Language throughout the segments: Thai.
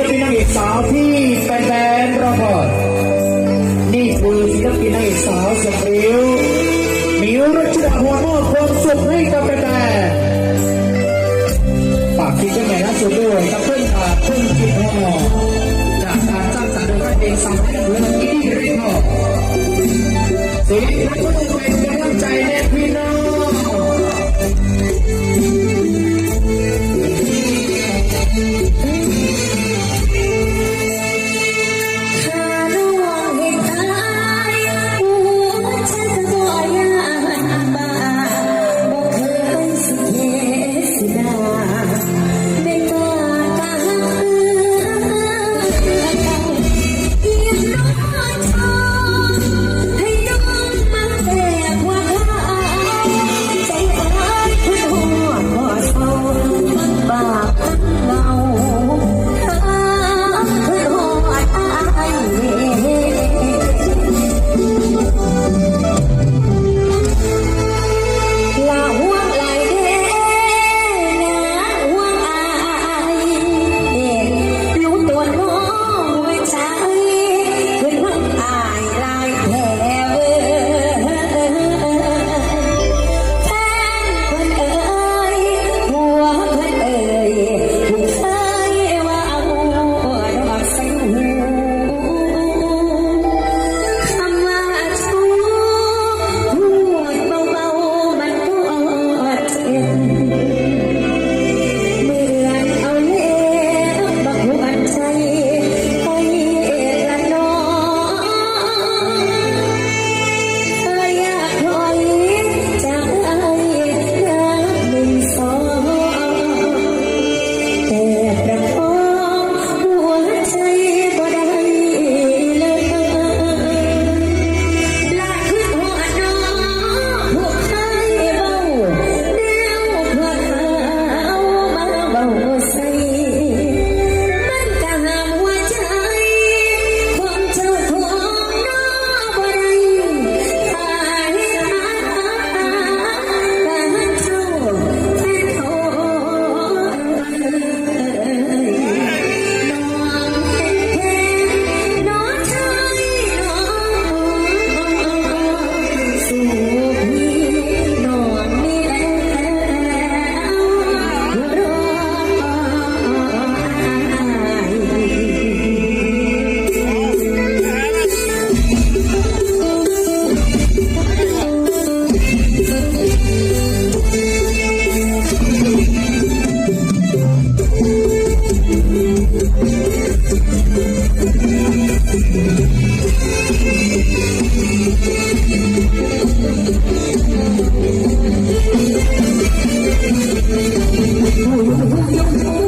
ลปินนางเอกสาวที่แฟนๆรอคอยนี่คือศิลปินนางเอกสาวสมริวมิวรัชดาหัวมอบความสุขให้กับแฟนๆปากที่เจ้ไแม่ล่สุดด้วยกับเพื่อนขาเพื่อนกินหัวจากทางสร้างสรรค์โดยเพลงสามแห่งเลิศอินดี้เรคคอร์ดศิลปิน 我们无药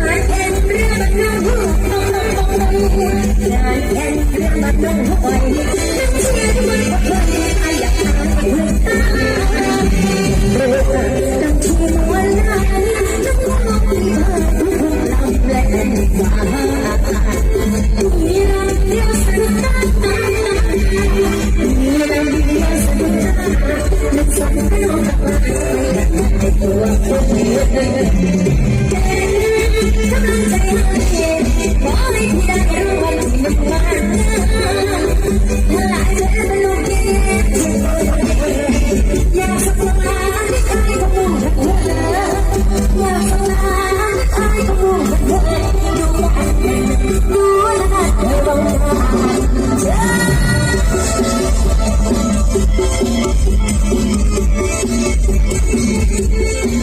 ยังยังมัดยังทุกวัน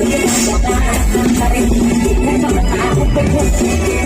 Thank you.